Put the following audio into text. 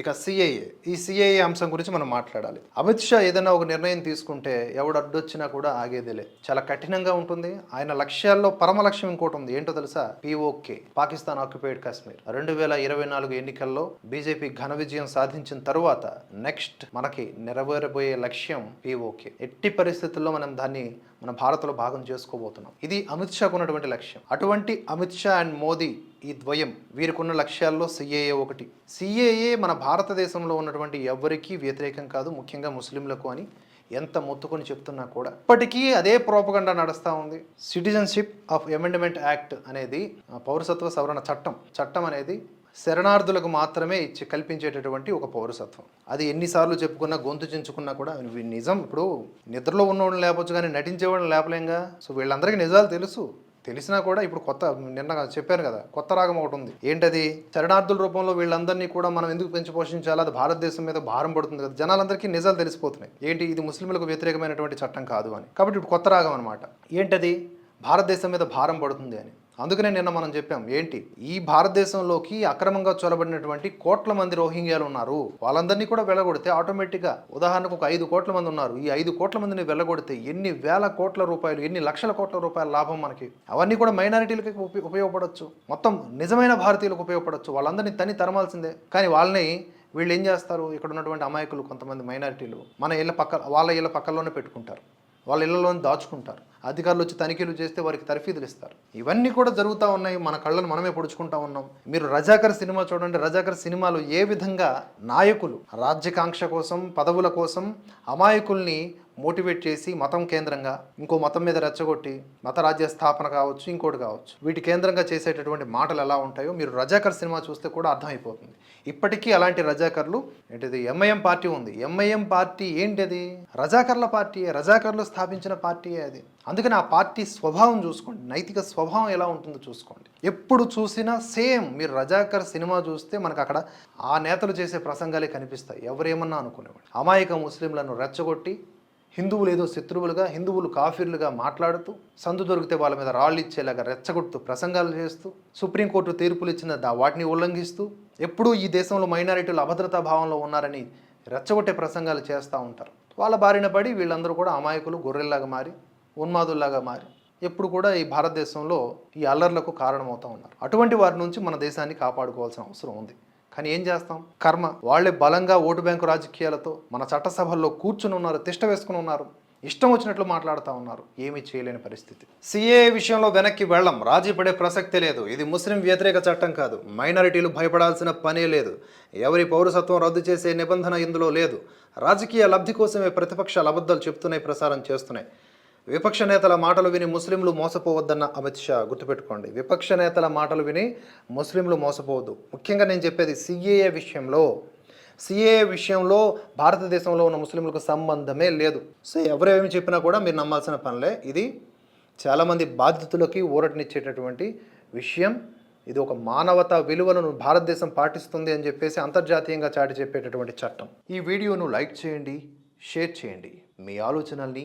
ఇక సిఐఏ ఈ సిఐఏ అంశం గురించి మనం మాట్లాడాలి. అమిత్ షా ఏదైనా ఒక నిర్ణయం తీసుకుంటే ఎవడు అడ్డొచ్చినా కూడా ఆగేదిలే. చాలా కఠినంగా ఉంటుంది. ఆయన లక్ష్యాల్లో పరమ లక్ష్యం ఇంకోటి ఉంది. ఏంటో తెలుసా? పిఓకే పాకిస్తాన్ ఆక్యుపైడ్ కాశ్మీర్ రెండు వేల ఇరవై నాలుగు ఎన్నికల్లో బీజేపీ ఘన విజయం సాధించిన తరువాత నెక్స్ట్ మనకి నెరవేరబోయే లక్ష్యం పిఓకే ఎట్టి పరిస్థితుల్లో మనం దాన్ని మన భారత్లో భాగం చేసుకోబోతున్నాం. ఇది అమిత్ షాకు ఉన్నటువంటి లక్ష్యం. అటువంటి అమిత్ షా అండ్ మోదీ ఈ ద్వయం వీరికున్న లక్ష్యాల్లో సిఏఏ ఒకటి. సిఏఏ మన భారతదేశంలో ఉన్నటువంటి ఎవరికీ వ్యతిరేకం కాదు ముఖ్యంగా ముస్లింలకు అని ఎంత మొత్తుకొని చెప్తున్నా కూడా. ఇప్పటికీ అదే ప్రోపగండా నడుస్తూ ఉంది. సిటిజన్షిప్ ఆఫ్ అమెండ్మెంట్ యాక్ట్ అనేది పౌరసత్వ సవరణ చట్టం. చట్టం అనేది శరణార్థులకు మాత్రమే ఇచ్చి కల్పించేటటువంటి ఒక పౌరసత్వం. అది ఎన్నిసార్లు చెప్పుకున్నా గొంతు చించుకున్నా కూడా నిజం. ఇప్పుడు నిద్రలో ఉన్నవాడిని లేపచ్చు కానీ నటించేవాడిని లేపలేంగా? సో వీళ్ళందరికీ నిజాలు తెలుసు. తెలిసినా కూడా ఇప్పుడు కొత్త నిన్న చెప్పాను కదా కొత్త రాగం ఒకటి ఉంది. ఏంటది? శరణార్థుల రూపంలో వీళ్ళందరినీ కూడా మనం ఎందుకు పెంచి పోషించాలి? అది భారతదేశం మీద భారం పడుతుంది కదా. జనాలందరికీ నిజాలు తెలిసిపోతున్నాయి. ఏంటి? ఇది ముస్లింలకు వ్యతిరేకమైనటువంటి చట్టం కాదు అని. కాబట్టి ఇప్పుడు కొత్త రాగం అనమాట ఏంటది? భారతదేశం మీద భారం పడుతుంది అని. అందుకనే నిన్న మనం చెప్పాం ఏంటి? ఈ భారతదేశంలోకి అక్రమంగా చొరబడినటువంటి కోట్ల మంది రోహింగ్యాలు ఉన్నారు. వాళ్ళందరినీ కూడా వెళ్ళగొడితే ఆటోమేటిక్గా ఉదాహరణకు ఒక ఐదు కోట్ల మంది ఉన్నారు. ఈ ఐదు కోట్ల మందిని వెళ్ళగొడితే ఎన్ని వేల కోట్ల రూపాయలు ఎన్ని లక్షల కోట్ల రూపాయల లాభం మనకి? అవన్నీ కూడా మైనారిటీలకి ఉపయోగపడవచ్చు మొత్తం నిజమైన భారతీయులకు ఉపయోగపడవచ్చు వాళ్ళందరినీ తని తరమాల్సిందే. కానీ వాళ్ళని వీళ్ళు ఏం చేస్తారు? ఇక్కడ ఉన్నటువంటి అమాయకులు కొంతమంది మైనారిటీలు మన ఇళ్ళ పక్క వాళ్ళ ఇళ్ళ పక్కల్లోనే పెట్టుకుంటారు. వాళ్ళ ఇళ్ళలోని దాచుకుంటారు. అధికారులు వచ్చి తనిఖీలు చేస్తే వారికి తర్ఫీదులు ఇస్తారు. ఇవన్నీ కూడా జరుగుతూ ఉన్నాయి. మన కళ్ళను మనమే పొడుచుకుంటా ఉన్నాం. మీరు రజాకర్ సినిమా చూడండి. రజాకర్ సినిమాలో ఏ విధంగా నాయకులు రాజ్యకాంక్ష కోసం పదవుల కోసం అమాయకుల్ని మోటివేట్ చేసి మతం కేంద్రంగా ఇంకో మతం మీద రెచ్చగొట్టి మత రాజ్య స్థాపన కావచ్చు ఇంకోటి కావచ్చు. వీటి కేంద్రంగా చేసేటటువంటి మాటలు ఎలా ఉంటాయో మీరు రజాకర్ సినిమా చూస్తే కూడా అర్థమైపోతుంది. ఇప్పటికీ అలాంటి రజాకర్లు ఏంటిది? ఎంఐఎం పార్టీ ఉంది. ఎంఐఎం పార్టీ ఏంటిది? రజాకర్ల పార్టీ రజాకర్లు స్థాపించిన పార్టీయే అది. అందుకని ఆ పార్టీ స్వభావం చూసుకోండి. నైతిక స్వభావం ఎలా ఉంటుందో చూసుకోండి. ఎప్పుడు చూసినా సేమ్ మీరు రజాకర్ సినిమా చూస్తే మనకు అక్కడ ఆ నేతలు చేసే ప్రసంగాలే కనిపిస్తాయి. ఎవరేమన్నా అనుకునేవాడు అమాయక ముస్లింలను రెచ్చగొట్టి హిందువులు ఏదో శత్రువులుగా హిందువులు కాఫీర్లుగా మాట్లాడుతూ సందు దొరికితే వాళ్ళ మీద రాళ్ళు ఇచ్చేలాగా రెచ్చగొడుతూ ప్రసంగాలు చేస్తూ సుప్రీంకోర్టు తీర్పులు ఇచ్చిన దా వాటిని ఉల్లంఘిస్తూ ఎప్పుడూ ఈ దేశంలో మైనారిటీలు అభద్రతా భావంలో ఉన్నారని రెచ్చగొట్టే ప్రసంగాలు చేస్తూ ఉంటారు. వాళ్ళ బారిన పడి వీళ్ళందరూ కూడా అమాయకులు గొర్రెల్లాగా మారి ఉన్మాదుల్లాగా మారి ఎప్పుడు కూడా ఈ భారతదేశంలో ఈ అల్లర్లకు కారణమవుతూ ఉన్నారు. అటువంటి వారి నుంచి మన దేశాన్ని కాపాడుకోవాల్సిన అవసరం ఉంది. కానీ ఏం చేస్తాం? కర్మ. వాళ్ళే బలంగా ఓటు బ్యాంకు రాజకీయాలతో మన చట్టసభల్లో కూర్చుని ఉన్నారు తిష్ట వేసుకుని ఉన్నారు ఇష్టం వచ్చినట్లు మాట్లాడుతూ ఉన్నారు. ఏమీ చేయలేని పరిస్థితి. సిఏ విషయంలో వెనక్కి వెళ్ళం. రాజీ పడే ప్రసక్తే లేదు. ఇది ముస్లిం వ్యతిరేక చట్టం కాదు. మైనారిటీలు భయపడాల్సిన పనే లేదు. ఎవరి పౌరసత్వం రద్దు చేసే నిబంధన ఇందులో లేదు. రాజకీయ లబ్ధి కోసమే ప్రతిపక్షాలు అబద్ధాలు చెప్తున్నాయి ప్రసారం చేస్తున్నాయి. విపక్ష నేతల మాటలు విని ముస్లింలు మోసపోవద్దన్న అమిత్ షా గుర్తుపెట్టుకోండి. విపక్ష నేతల మాటలు విని ముస్లింలు మోసపోవద్దు. ముఖ్యంగా నేను చెప్పేది సిఏఏ విషయంలో. సిఏఏ విషయంలో భారతదేశంలో ఉన్న ముస్లింలకు సంబంధమే లేదు. సో ఎవరేమి చెప్పినా కూడా మీరు నమ్మాల్సిన పనిలే. ఇది చాలామంది బాధితులకి ఊరటనిచ్చేటటువంటి విషయం. ఇది ఒక మానవతా విలువలను భారతదేశం పాటిస్తుంది అని చెప్పేసి అంతర్జాతీయంగా చాటి చెప్పేటటువంటి చట్టం. ఈ వీడియోను లైక్ చేయండి షేర్ చేయండి. మీ ఆలోచనల్ని